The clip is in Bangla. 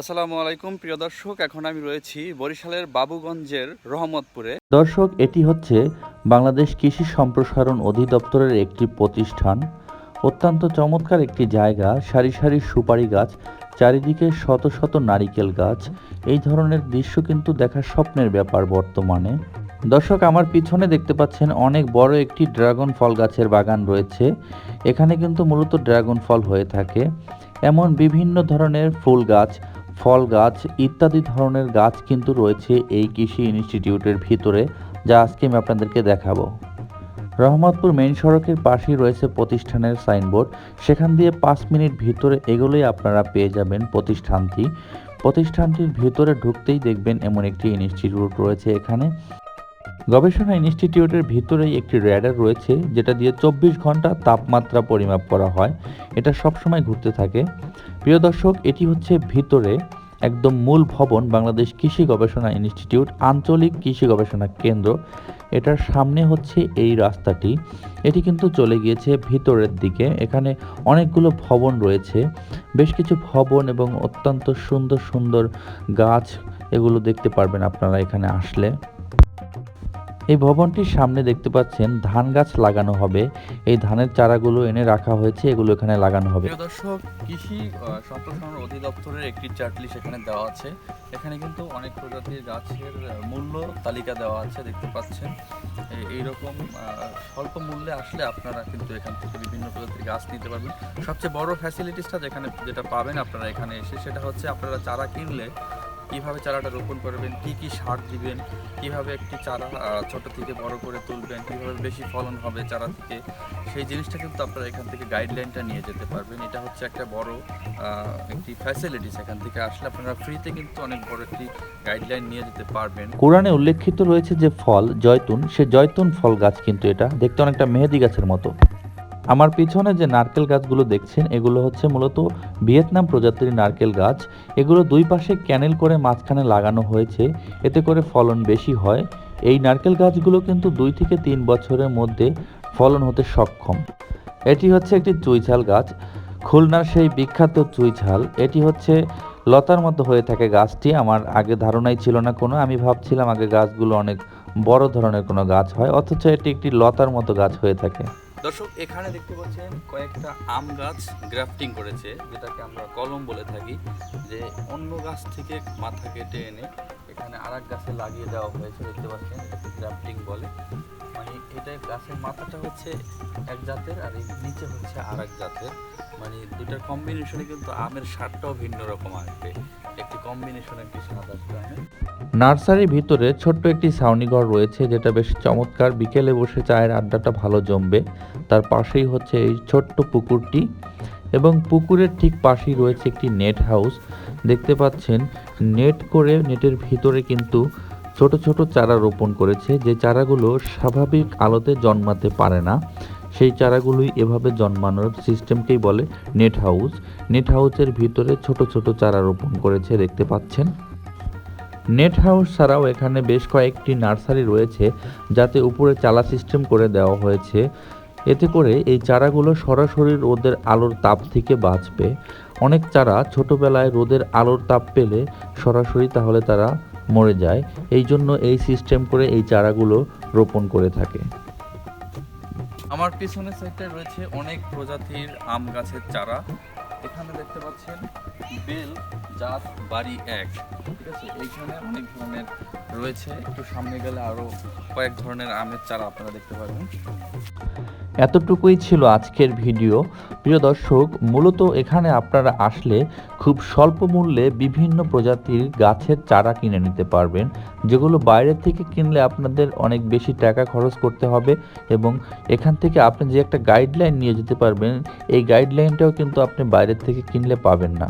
আসসালামু আলাইকুম, প্রিয় দর্শক। এখন আমি রয়েছি বরিশালের বাবুগঞ্জের রহমতপুরে। দর্শক, এটি হচ্ছে বাংলাদেশ কৃষি সম্প্রসারণ অধিদপ্তরের একটি প্রতিষ্ঠান। অত্যন্ত চমৎকার একটি জায়গা, সারি সারি সুপারি গাছ, চারিদিকে শত শত নারিকেল গাছ। এই ধরনের দৃশ্য কিন্তু দেখা স্বপ্নের ব্যাপার বর্তমানে। দর্শক, আমার পিছনে দেখতে পাচ্ছেন অনেক বড় একটি ড্রাগন ফল গাছের বাগান রয়েছে। এখানে কিন্তু মূলত ড্রাগন ফল হয়ে থাকে। এমন বিভিন্ন ধরনের ফুল গাছ ফল গাছ ইত্যাদি ধরনের গাছ কিন্তু রয়েছে এই কৃষি ইনস্টিটিউটের ভিতরে, যা আজকে আমি আপনাদেরকে দেখাবো। রহমতপুর মেন সড়কের পাশেই রয়েছে প্রতিষ্ঠানের সাইনবোর্ড। সেখান দিয়ে পাঁচ মিনিট ভিতরে এগুলোই আপনারা পেয়ে যাবেন প্রতিষ্ঠানটি। প্রতিষ্ঠানটির ভিতরে ঢুকতেই দেখবেন এমন একটি ইনস্টিটিউট রয়েছে এখানে। গবেষণা ইনস্টিটিউটের ভিতরেই একটি র্যাডার রয়েছে, যেটা দিয়ে চব্বিশ ঘণ্টা তাপমাত্রা পরিমাপ করা হয়। এটা সবসময় ঘুরতে থাকে। প্রিয় দর্শক, এটি হচ্ছে ভিতরে একদম মূল ভবন বাংলাদেশ কৃষি গবেষণা ইনস্টিটিউট, আঞ্চলিক কৃষি গবেষণা কেন্দ্র। এটার সামনে হচ্ছে এই রাস্তাটি। এটি কিন্তু চলে গিয়েছে ভিতরের দিকে। এখানে অনেকগুলো ভবন রয়েছে। বেশ কিছু ভবন এবং অত্যন্ত সুন্দর সুন্দর গাছ, এগুলো দেখতে পারবেন আপনারা এখানে আসলে। এই ভবনটির সামনে দেখতে পাচ্ছেন ধান গাছ লাগানো হবে। এই ধানের চারাগুলো এনে রাখা হয়েছে, এগুলো এখানে লাগানো হবে। দর্শক, কৃষি সম্প্রসারণ অধিদপ্তরের একটি চার্টলি সেখানে দেওয়া আছে। এখানে কিন্তু অনেক প্রজাতির গাছের মূল্য তালিকা দেওয়া আছে, দেখতে পাচ্ছেন। এইরকম স্বল্প মূল্যে আসলে আপনারা কিন্তু এখান থেকে বিভিন্ন প্রজাতির গাছ নিতে পারবেন। সবচেয়ে বড় ফ্যাসিলিটিসটা যেখানে, যেটা পাবেন আপনারা এখানে এসে, সেটা হচ্ছে আপনারা চারা কিনলে কীভাবে চারাটা রোপণ করবেন, কি কি সার দিবেন, কীভাবে একটি চারা ছোট থেকে বড় করে তুলবেন, কীভাবে বেশি ফলন হবে চারা থেকে, সেই জিনিসটা কিন্তু আপনারা এখান থেকে গাইডলাইনটা নিয়ে যেতে পারবেন। এটা হচ্ছে একটা বড় একটি ফ্যাসিলিটিস এখান থেকে আসলে আপনারা ফ্রিতে কিন্তু অনেক বড় একটি গাইডলাইন নিয়ে যেতে পারবেন। কোরআনে উল্লেখিত রয়েছে যে ফল, জয়তুন, সে জয়তুন ফল গাছ কিন্তু এটা, দেখতে অনেকটা মেহেদি গাছের মতো। আমার পিছনে যে নারকেল গাছগুলো দেখছেন, এগুলো হচ্ছে মূলত ভিয়েতনাম প্রজাতির নারকেল গাছ। এগুলো দুই পাশে ক্যানেল করে মাঝখানে লাগানো হয়েছে, এতে করে ফলন বেশি হয়। এই নারকেল গাছগুলো কিন্তু দুই থেকে তিন বছরের মধ্যে ফলন হতে সক্ষম। এটি হচ্ছে একটি চুইঝাল গাছ। খুলনার সেই বিখ্যাত চুইঝাল এটি হচ্ছে লতার মতো হয়ে থাকে গাছটি। আমার আগে ধারণাই ছিল না কোনো, আমি ভাবছিলাম আগে গাছগুলো অনেক বড় ধরনের কোনো গাছ হয়, অথচ এটি একটি লতার মতো গাছ হয়ে থাকে। দর্শক, এখানে দেখতে পাচ্ছেন কয়েকটা আম গাছ গ্রাফটিং করেছে, যেটাকে আমরা কলম বলে থাকি, যে অন্য গাছ থেকে মাথা কেটে এনে এখানে আর এক গাছে লাগিয়ে দেওয়া হয়েছে, দেখতে পাচ্ছেন, এটাকে গ্রাফটিং বলে। মানে এটা গাছের মাথাটা হচ্ছে এক জাতের আর এই নিচে হচ্ছে আর এক জাতের। মানে দুটার কম্বিনেশনে কিন্তু আমের স্বাদটাও ভিন্ন রকম আসবে। একটি কম্বিনেশন একটি স্বাদ আসবে আমের। নার্সারির ভিতরে ছোট্ট একটি ছাউনিঘর রয়েছে, যেটা বেশ চমৎকার। বিকেলে বসে চায়ের আড্ডাটা ভালো জমবে। তার পাশেই হচ্ছে এই ছোট্ট পুকুরটি। এবং পুকুরের ঠিক পাশেই রয়েছে একটি নেট হাউস। দেখতে পাচ্ছেন, নেট করে নেটের ভিতরে কিন্তু ছোট ছোট চারা রোপণ করেছে। যে চারাগুলো স্বাভাবিক আলোতে জন্মাতে পারে না, সেই চারাগুলোই এভাবে জন্মানোর সিস্টেমকেই বলে নেট হাউস। নেট হাউসের ভিতরে ছোট ছোট চারা রোপণ করেছে, দেখতে পাচ্ছেন। নেট হাউস ছাড়াও এখানে বেশ কয়েকটি নার্সারি রয়েছে, যাতে উপরে চালা সিস্টেম করে দেওয়া হয়েছে। এতে করে এই চারাগুলো সরাসরি রোদের আলোর তাপ থেকে বাঁচবে। অনেক চারা ছোটবেলায় রোদের আলোর তাপ পেলে সরাসরি তাহলে তারা মরে যায়। এই জন্য এই সিস্টেম করে এই চারাগুলো রোপণ করে থাকে। আমার পিছনের সাইডে রয়েছে অনেক প্রজাতির আম গাছের চারা। এখানে দেখতে পাচ্ছেন বেল, জাত, বাড়ি এক। ঠিক আছে? এইখানে অনেক ধরনের রয়েছে। একটু সামনে গেলে আরও কয়েক ধরনের আমের চারা আপনারা দেখতে পারবেন এতটুকুই ছিল আজকের ভিডিও। প্রিয় দর্শক, মূলত এখানে আপনারা আসলে খুব স্বল্প মূল্যে বিভিন্ন প্রজাতির গাছের চারা কিনে নিতে পারবেন, যেগুলো বাইরে থেকে কিনলে আপনাদের অনেক বেশি টাকা খরচ করতে হবে এবং এখান থেকে আপনি যে একটা গাইডলাইন নিয়ে যেতে পারবেন, এই গাইডলাইনটাও কিন্তু আপনি বাইরের থেকে কিনলে পাবেন না।